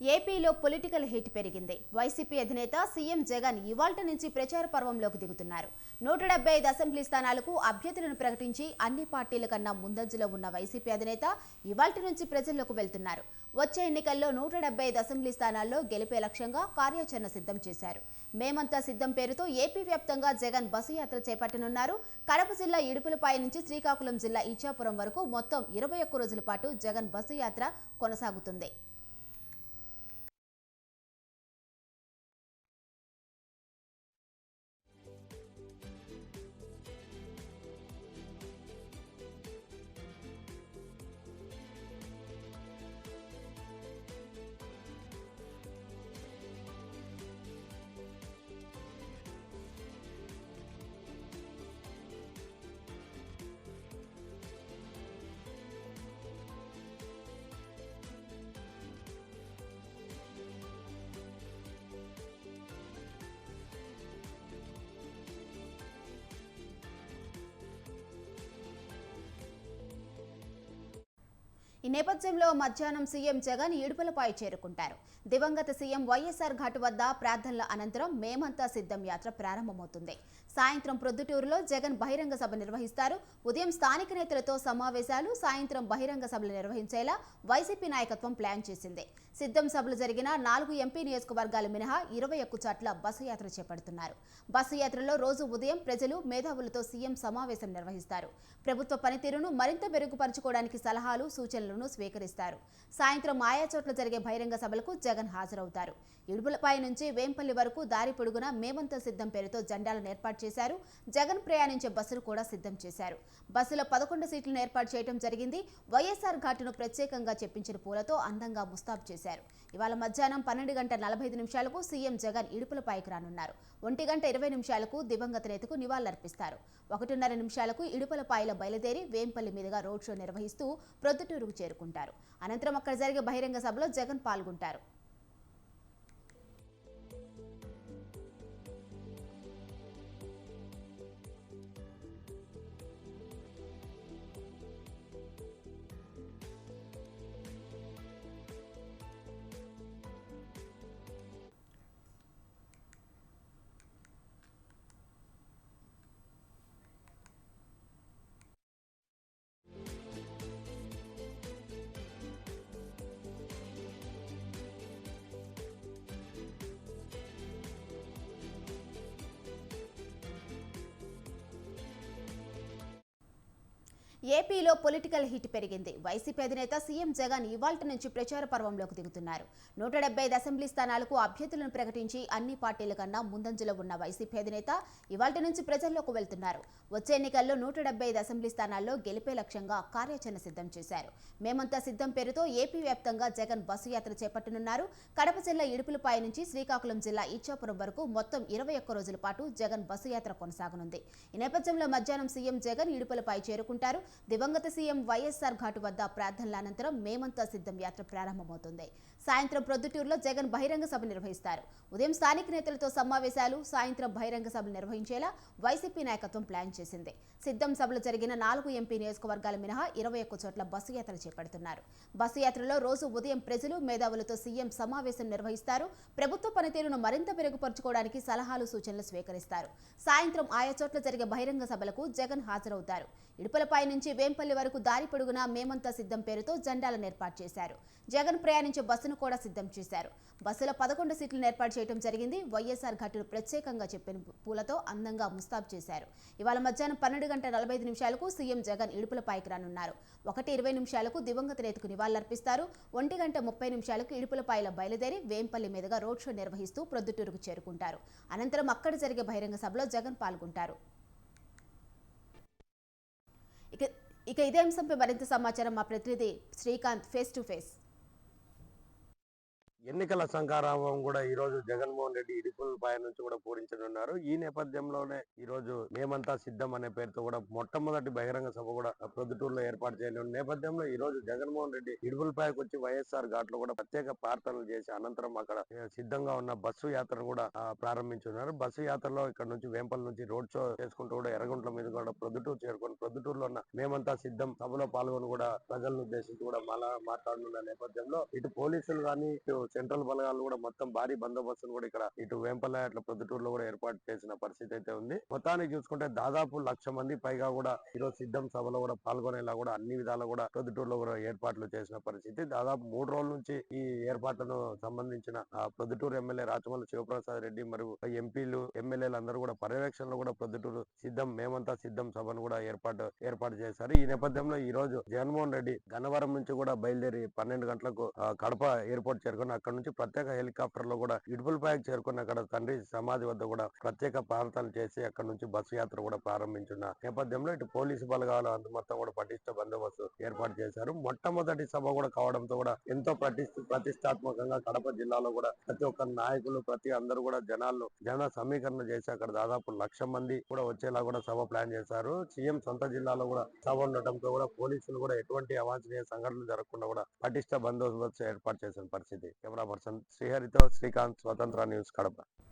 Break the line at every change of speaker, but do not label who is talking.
ఏపీలో political heat పెరిగింది. YCP అధినేత సీఎం జగన్ ఇవాల్టి నుంచి ప్రచార పర్వంలోకి దిగుతున్నారు. నూట డెబ్బై ఐదు అసెంబ్లీ స్థానాలకు అభ్యర్థులను ప్రకటించి అన్ని పార్టీల కన్నా ముందంజలో ఉన్న వైసీపీ అధినేత ఇవాల్టి నుంచి ప్రజల్లోకి వెళ్తున్నారు. వచ్చే ఎన్నికల్లో నూట డెబ్బై ఐదు అసెంబ్లీ స్థానాల్లో గెలిపే లక్ష్యంగా కార్యాచరణ సిద్ధం చేశారు. మేమంతా సిద్ధం పేరుతో ఏపీ వ్యాప్తంగా జగన్ బస్సు యాత్ర చేపట్టనున్నారు. కడప జిల్లా ఇడుపులపాయ నుంచి శ్రీకాకుళం జిల్లా ఇచ్చాపురం వరకు మొత్తం ఇరవై ఒక్క రోజుల పాటు జగన్ బస్సు యాత్ర కొనసాగుతుంది. ఈ నేపథ్యంలో మధ్యాహ్నం సీఎం జగన్ ఇడుపులపై చేరుకుంటారు. దివంగత సీఎం వైఎస్ఆర్ ఘాట్ వద్ద ప్రార్థనల అనంతరం మేమంతా సిద్ధం యాత్ర ప్రారంభమవుతుంది. సాయంత్రం ప్రొద్దుటూరులో జగన్ బహిరంగ సభ నిర్వహిస్తారు. ఉదయం స్థానిక నేతలతో సమావేశాలు సాయంత్రం బహిరంగ సభలు నిర్వహించేలా వైసీపీ నాయకత్వం ప్లాన్ చేసింది. సిద్ధం సభలు జరిగిన నాలుగు ఎంపీ నియోజకవర్గాలు మినహా ఇరవై ఒక్క చోట్ల బస్సు యాత్ర చేపడుతున్నారు. బస్సు యాత్రలో రోజు ఉదయం ప్రజలు మేధావులతో సీఎం సమావేశం నిర్వహిస్తారు. ప్రభుత్వ పనితీరును మరింత మెరుగుపరచుకోవడానికి సలహాలు సూచనలను స్వీకరిస్తారు. సాయంత్రం ఆయా చోట్ల జరిగే బహిరంగ సభలకు జగన్ హాజరవుతారు. ఇడుపులపై నుంచి వేంపల్లి వరకు దారి పొడుగున మేమంతా సిద్ధం పేరుతో జెండాలను ఏర్పాటు చేశారు. జగన్ ప్రయాణించే బస్సులు కూడా సిద్ధం చేశారు. బస్సులో పదకొండు సీట్లను ఏర్పాటు చేయడం జరిగింది. వైఎస్ఆర్ ఘాటును ప్రత్యేకంగా చెప్పించిన పూలతో అందంగా ముస్తాబు చేశారు. ఇవాళ మధ్యాహ్నం పన్నెండు గంటల నలభై ఐదు నిమిషాలకు సీఎం జగన్ ఇడుపులపైకి రానున్నారు. ఒంటి గంట ఇరవై నిమిషాలకు దివంగత నేతకు నివాళులర్పిస్తారు. ఒకటిన్నర నిమిషాలకు ఇడుపులపాయలో బయలుదేరి వేంపల్లి మీదుగా రోడ్ షో నిర్వహిస్తూ ప్రొద్దుటూరుకు చేరుకుంటారు. అనంతరం అక్కడ జరిగే బహిరంగ సభలో జగన్ పాల్గొంటారు. ఏపీలో పొలిటికల్ హిట్ పెరిగింది. వైసీపీ అధినేత సీఎం జగన్ ఇవాల్టి నుంచి ప్రచార పర్వంలోకి దిగుతున్నారు. నూట డెబ్బై ఐదు అసెంబ్లీ స్థానాలకు అభ్యర్థులను ప్రకటించి అన్ని పార్టీల కన్నా ముందంజలో ఉన్న వైసీపీ అధినేత ఇవాల్టి నుంచి ప్రజల్లోకి వెళ్తున్నారు. వచ్చే ఎన్నికల్లో నూట డెబ్బై ఐదు అసెంబ్లీ స్థానాల్లో గెలిపే లక్ష్యంగా కార్యాచరణ సిద్ధం చేశారు. మేమంతా సిద్ధం పేరుతో ఏపీ వ్యాప్తంగా జగన్ బస్సు యాత్ర చేపట్టనున్నారు. కడప జిల్లా ఇడుపులపాయ నుంచి శ్రీకాకుళం జిల్లా ఇచ్చాపురం వరకు మొత్తం ఇరవై ఒక్క రోజుల పాటు జగన్ బస్సు యాత్ర కొనసాగనుంది. ఈ నేపథ్యంలో మధ్యాహ్నం సీఎం జగన్ ఇడుపులపై చేరుకుంటారు. దివంగత సీఎం వైఎస్ఆర్ ఘాటు వద్ద ప్రార్థనల అనంతరం మేమంతా సిద్ధం యాత్ర ప్రారంభమవుతుంది. సాయంత్రం ప్రొద్దుటూరులో జగన్ బహిరంగ సభ నిర్వహిస్తారు. ఉదయం స్థానిక నేతలతో సమావేశాలు సాయంత్రం బహిరంగ సభలు నిర్వహించేలా వైసీపీ నాయకత్వం ప్లాన్ చేసింది. సిద్ధం సభలు జరిగిన నాలుగు ఎంపీ నియోజకవర్గాల మినహా ఇరవై ఒక్క చోట్ల బస్సు యాత్ర చేపడుతున్నారు. బస్సు యాత్రలో రోజు ఉదయం ప్రజలు మేధావులతో సీఎం సమావేశం నిర్వహిస్తారు. ప్రభుత్వ పనితీరును మరింత మెరుగుపరుచుకోవడానికి సలహాలు సూచనలు స్వీకరిస్తారు. సాయంత్రం ఆయా చోట్ల జరిగే బహిరంగ సభలకు జగన్ హాజరవుతారు. ఇడుపులపై నుంచి వేంపల్లి వరకు దారి పొడుగునా మేమంతా సిద్ధం పేరుతో జెండాలను ఏర్పాటు చేశారు. జగన్ ప్రయాణించే బస్సును కూడా సిద్ధం చేశారు. బస్సులో పదకొండు సీట్లను ఏర్పాటు చేయడం జరిగింది. వైఎస్ఆర్ ఘటును ప్రత్యేకంగా చెప్పిన పూలతో అందంగా ముస్తాబు చేశారు. ఇవాళ మధ్యాహ్నం పన్నెండు గంటల నలభై ఐదు నిమిషాలకు సీఎం జగన్ ఇడుపులపైకి రానున్నారు. ఒకటి ఇరవై నిమిషాలకు దివంగత నేతకు నివాళులర్పిస్తారు. ఒంటి గంట ముప్పై నిమిషాలకు ఇడుపులపాయలో బయలుదేరి వేంపల్లి మీదుగా రోడ్ షో నిర్వహిస్తూ ప్రొద్దుటూరుకు చేరుకుంటారు. అనంతరం అక్కడ జరిగే బహిరంగ సభలో జగన్ పాల్గొంటారు. ఇక ఇక ఇదే అంశంపై మరింత సమాచారం మా ప్రతినిధి శ్రీకాంత్ ఫేస్ టు ఫేస్.
ఎన్నికల శంకారావం కూడా ఈ రోజు జగన్మోహన్ రెడ్డి ఇడుపులపై నుంచి కూడా పూరించనున్నారు. ఈ నేపథ్యంలోనే ఈ రోజు మేమంతా సిద్ధం అనే పేరుతో కూడా మొట్టమొదటి బహిరంగ సభ కూడా ప్రొద్దుటూరులో ఏర్పాటు చేయనున్న నేపథ్యంలో ఈ రోజు జగన్మోహన్ రెడ్డి ఇడుపులపైకి వచ్చి వైఎస్ఆర్ ఘాట్లో కూడా ప్రత్యేక ప్రార్థనలు చేసి అనంతరం అక్కడ సిద్ధంగా ఉన్న బస్సు యాత్రను కూడా ప్రారంభించున్నారు. బస్సు యాత్రలో ఇక్కడ నుంచి వేంపల్ నుంచి రోడ్ షో చేసుకుంటూ కూడా ఎర్రగుంట్ల మీద కూడా ప్రొద్దుటూరు చేరుకొని ప్రొద్దుటూరులో ఉన్న మేమంతా సిద్ధం సభలో పాల్గొని కూడా ప్రజలను ఉద్దేశించి కూడా మళ్ళా మాట్లాడనున్న నేపథ్యంలో ఇటు పోలీసులు కానీ ఇటు సెంట్రల్ బలగాలు కూడా మొత్తం భారీ బందోబస్తును కూడా ఇక్కడ ఇటు వేంపల్ల అట్లా ప్రొద్దుటూరులో కూడా ఏర్పాటు చేసిన పరిస్థితి అయితే ఉంది. మొత్తానికి చూసుకుంటే దాదాపు లక్ష మంది పైగా కూడా ఈరోజు సిద్ధం సభలో కూడా పాల్గొనేలా కూడా అన్ని విధాలు కూడా ప్రొద్దుటూరులో కూడా ఏర్పాట్లు చేసిన పరిస్థితి. దాదాపు మూడు రోజుల నుంచి ఈ ఏర్పాట్లను సంబంధించిన ప్రొద్దుటూరు ఎమ్మెల్యే రాచమల్లి శివప్రసాద్ రెడ్డి మరియు ఎంపీలు ఎమ్మెల్యేలు అందరూ కూడా పర్యవేక్షణలో కూడా ప్రొద్దుటూరు సిద్ధం మేమంతా సిద్ధం సభను కూడా ఏర్పాటు ఏర్పాటు చేశారు. ఈ నేపథ్యంలో ఈ రోజు జగన్మోహన్ రెడ్డి గన్నవరం నుంచి కూడా బయలుదేరి పన్నెండు గంటలకు కడప ఎయిర్పోర్ట్ చేరుకుని అక్కడ నుంచి ప్రత్యేక హెలికాప్టర్లో కూడా ఇడుపులపాయకు చేరుకున్న అక్కడ తండ్రి సమాధి వద్ద కూడా ప్రత్యేక ప్రార్థనలు చేసి అక్కడ నుంచి బస్సు యాత్ర కూడా ప్రారంభించిన నేపథ్యంలో ఇటు పోలీసు బలగాలు అందు మొత్తం కూడా పటిష్ట బందోబస్తు ఏర్పాటు చేశారు. మొట్టమొదటి సభ కూడా కావడంతో కూడా ఎంతో ప్రతిష్టాత్మకంగా కడప జిల్లాలో కూడా ప్రతి ఒక్క నాయకులు ప్రతి అందరూ కూడా జనాల్లో జన సమీకరణ చేసి అక్కడ దాదాపు లక్ష మంది కూడా వచ్చేలా కూడా సభ ప్లాన్ చేశారు. సీఎం సొంత జిల్లాలో కూడా సభ ఉండటంతో కూడా పోలీసులు కూడా ఎటువంటి అవాంఛనీయ సంఘటనలు జరగకుండా కూడా పటిష్ట బందోబస్తు ఏర్పాటు చేసిన పరిస్థితి. ಕ್ಯಾಮರಾ ಪರ್ಸನ್ ಶ್ರೀಹರಿತ ಶ್ರೀಕಾಂತ್ ಸ್ವತಂತ್ರ ನ್ಯೂಸ್ ಕಡಪ